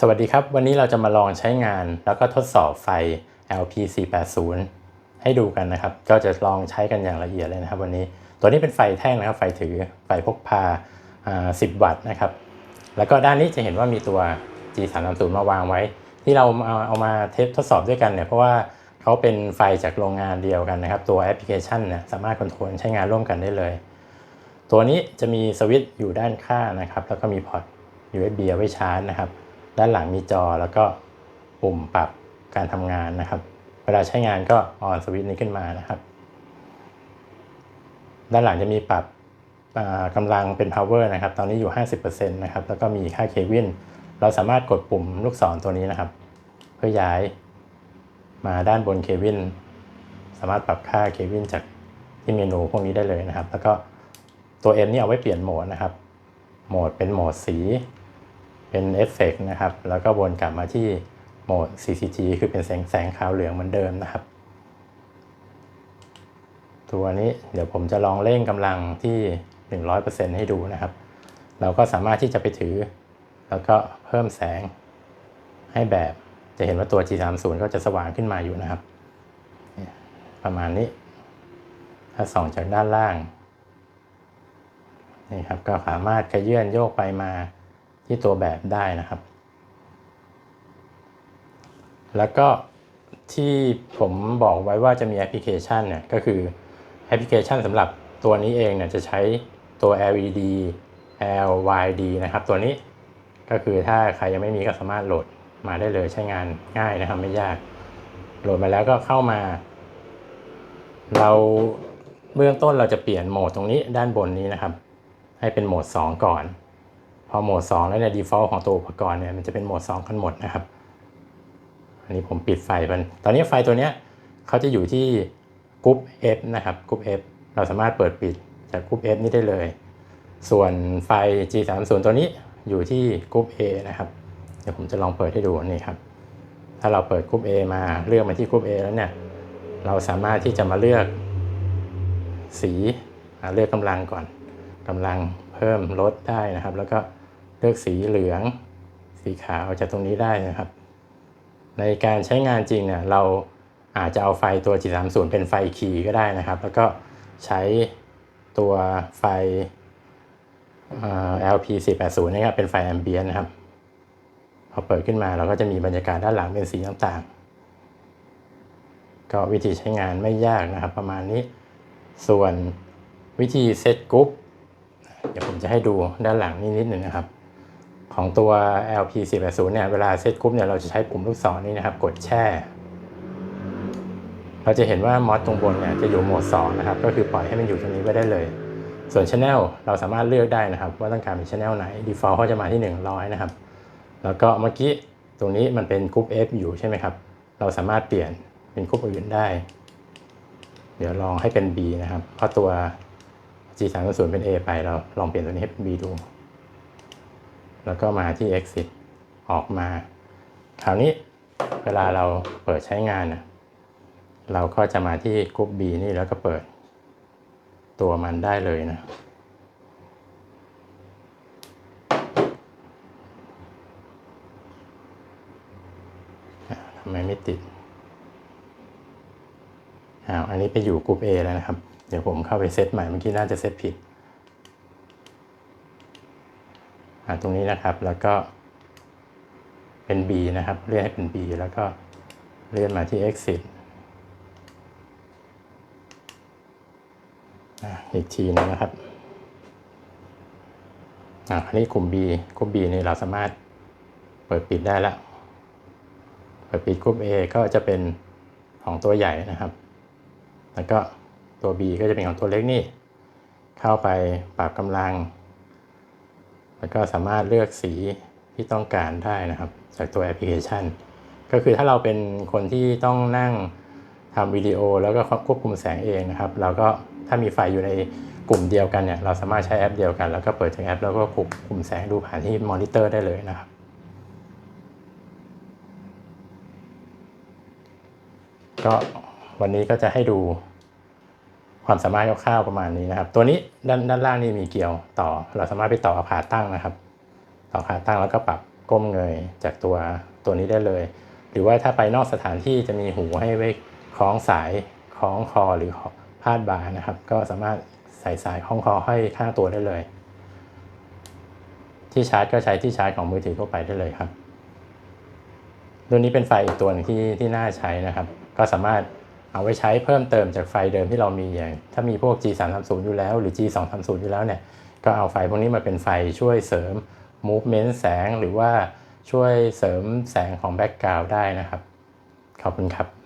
สวัสดีครับ วันนี้เราจะมาลองใช้งานแล้วก็ทดสอบไฟ LP480 ให้ดูกันนะครับ ก็จะลองใช้กันอย่างละเอียดเลยนะครับ วันนี้ตัวนี้เป็นไฟแท่งนะครับ ไฟถือไฟพกพาอ่า10 วัตต์นะครับ แล้วก็ด้านนี้จะเห็นว่ามีตัว G330 มาวางไว้ ที่เราเอาเอามาเทสทดสอบด้วยกันเนี่ยเพราะว่าเขาเป็นไฟจากโรงงานเดียวกันนะครับ ตัวแอปพลิเคชันเนี่ยสามารถคอนโทรลใช้งานร่วมกันได้เลย ตัวนี้จะมีสวิตช์อยู่ด้านข้างนะครับ แล้วก็มีพอร์ต USB เอาไว้ชาร์จนะครับ ด้านหลังมีจอแล้วก็ปุ่มปรับการทำงานนะครับ เวลาใช้งานก็ออนสวิตช์นี้ขึ้นมานะครับ ด้านหลังจะมีปรับกำลังเป็น power นะครับ ตอนนี้อยู่ 50%นะครับ แล้วก็มีค่าเควิน เราสามารถกดปุ่มลูกศรตัวนี้นะครับ เพื่อย้ายมาด้านบนเควิน สามารถปรับค่าเควินจากที่เมนูพวกนี้ได้เลยนะครับ แล้วก็ตัว M นี่เอาไว้เปลี่ยนโหมดนะครับ โหมดเป็นโหมดสี เป็นเอฟเฟกนะครับ แล้วก็วนกลับมาที่โหมด CCG คือเป็นแสงแสงขาวเหลืองเหมือนเดิมนะครับ ตัวนี้เดี๋ยวผมจะลองเร่งกำลังที่ 100%ให้ดูนะครับ เราก็สามารถที่จะไปถือ แล้วก็เพิ่มแสงให้แบบจะเห็นว่าตัว G30 ก็จะสว่างขึ้นมาอยู่นะครับ ประมาณนี้ ถ้าส่องจากด้านล่างนี่ครับก็สามารถขยื่นโยกไปมา ที่ตัวแบบได้นะครับ แล้วก็ที่ผมบอกไว้ว่าจะมีแอปพลิเคชันเนี่ยก็คือแอปพลิเคชันสำหรับตัวนี้เองเนี่ยจะใช้ตัว LED LYD นะครับ ตัวนี้ก็คือถ้าใครยังไม่มีก็สามารถโหลดมาได้เลยใช้งานง่ายนะครับไม่ยาก โหลดมาแล้วก็เข้ามา เราเบื้องต้นเราจะเปลี่ยนโหมดตรงนี้ด้านบนนี้นะครับ ให้เป็นโหมด 2 ก่อน อโหมด 2 แล้วเนี่ย default ของตัวอุปกรณ์เนี่ยมันจะเป็นโหมด 2 กันหมดนะครับ อันนี้ผมปิดไฟมัน ตอนนี้ไฟตัวเนี้ยเขาจะอยู่ที่กรุ๊ป F นะครับกรุ๊ป F เราสามารถเปิดปิดจากกรุ๊ป F นี้ได้เลย ส่วนไฟ G30 ตัวนี้อยู่ที่กรุ๊ป A นะครับ เดี๋ยวผมจะลองเปิดให้ดูนี่ครับ ถ้าเราเปิดกรุ๊ป A มาเลือกมาที่กรุ๊ป A แล้วเนี่ย เราสามารถที่จะมาเลือกสีเลือกกำลังก่อนกำลังเพิ่มลดได้นะครับ แล้วก็ ลือกสีเหลือง สีขาวจากตรงนี้ได้นะครับ ในการใช้งานจริงเนี่ยเราอาจจะเอาไฟตัว G30 เป็นไฟคีย์ก็ได้นะครับ แล้วก็ใช้ตัวไฟเอ่อ LP480 นะครับเป็นไฟแอมเบียนนะครับ พอเปิดขึ้นมาเราก็จะมีบรรยากาศด้านหลังเป็นสีต่างๆ ก็วิธีใช้งานไม่ยากนะครับ ประมาณนี้ ส่วนวิธีเซตกรุ๊ปเดี๋ยวผมจะให้ดูด้านหลังนิดนิดหนึ่งนะครับ ของตัว LP480 เนี่ยเวลาเซตกรุ๊ปเนี่ยเราจะใช้ปุ่มลูกศรนี้นะครับกดแช่ เราจะเห็นว่ามอสตรงบนเนี่ยจะอยู่โหมด2นะครับก็คือปล่อยให้มันอยู่ตรงนี้ไว้ได้เลย ส่วน Channel เราสามารถเลือกได้นะครับ ว่าต้องการเป็น Channel ไหน Default เขาจะมาที่ 100 นะครับ แล้วก็เมื่อกี้ตรงนี้มันเป็นกรุ๊ป F อยู่ใช่ไหมครับ เราสามารถเปลี่ยนเป็นกรุ๊ปอื่นได้ เดี๋ยวลองให้เป็น B นะครับเพราะตัว G3 0เป็น A ไปเราลองเปลี่ยนตัวนี้ให้เป็น B ดู แล้วก็มาที่ exit ออกมา คราวนี้เวลาเราเปิดใช้งานนะเราก็จะมาที่กรุ๊ป B นี่แล้วก็เปิด ตัวมันได้เลยนะอะทำไมไม่ติดอ้าวอันนี้ไปอยู่กรุ๊ป A แล้วนะครับ เดี๋ยวผมเข้าไปเซตใหม่เมื่อกี้น่าจะเซตผิด อ่า ตรงนี้นะครับ แล้วก็เป็น B นะครับ เลื่อนให้เป็น B แล้วก็เลื่อนมาที่ exit อีกทีหนึงนะครับอ่าอันนี้กลุ่ม B กลุ่ม B นี่เราสามารถเปิดปิดได้แล้วเปิดปิดกลุ่ม A ก็จะเป็นของตัวใหญ่นะครับ แล้วก็ตัว B ก็จะเป็นของตัวเล็กนี่ เข้าไปปรับกำลัง แล้วก็สามารถเลือกสีที่ต้องการได้นะครับ จากตัวแอปพลิเคชัน ก็คือถ้าเราเป็นคนที่ต้องนั่งทำวิดีโอแล้วก็ควบคุมแสงเองนะครับ เราก็ถ้ามีไฟอยู่ในกลุ่มเดียวกันเนี่ยเราสามารถใช้แอปเดียวกัน แล้วก็เปิดจากแอป แล้วก็ควบคุมแสงดูผ่านที่มอนิเตอร์ได้เลยนะครับก็วันนี้ก็จะให้ดู ความสามารถคร่าวๆประมาณนี้นะครับ ตัวนี้ด้านด้านล่างนี่มีเกลียวต่อ เราสามารถไปต่อขาตั้งนะครับ ต่อขาตั้งแล้วก็ปรับก้มเงยจากตัวตัวนี้ได้เลย หรือว่าถ้าไปนอกสถานที่จะมีหูให้ไว้คล้องสายคล้องคอหรือพาดบ่านะครับ ก็สามารถใส่สายคล้องคอให้ข้างตัวได้เลย ที่ชาร์จก็ใช้ที่ชาร์จของมือถือทั่วไปได้เลยครับตัวนี้เป็นไฟอีกตัวนึงที่ที่น่าใช้นะครับ ก็สามารถ เอาไว้ใช้เพิ่มเติมจากไฟเดิมที่เรามีอย่าง ถ้ามีพวก G 3 3 0 อยู่แล้ว หรือ G 2 3 0 อยู่แล้วเนี่ย ก็เอาไฟพวกนี้มาเป็นไฟช่วยเสริม movement แสงหรือว่าช่วยเสริมแสงของแบ็กกราวด์ได้นะครับ ขอบคุณครับ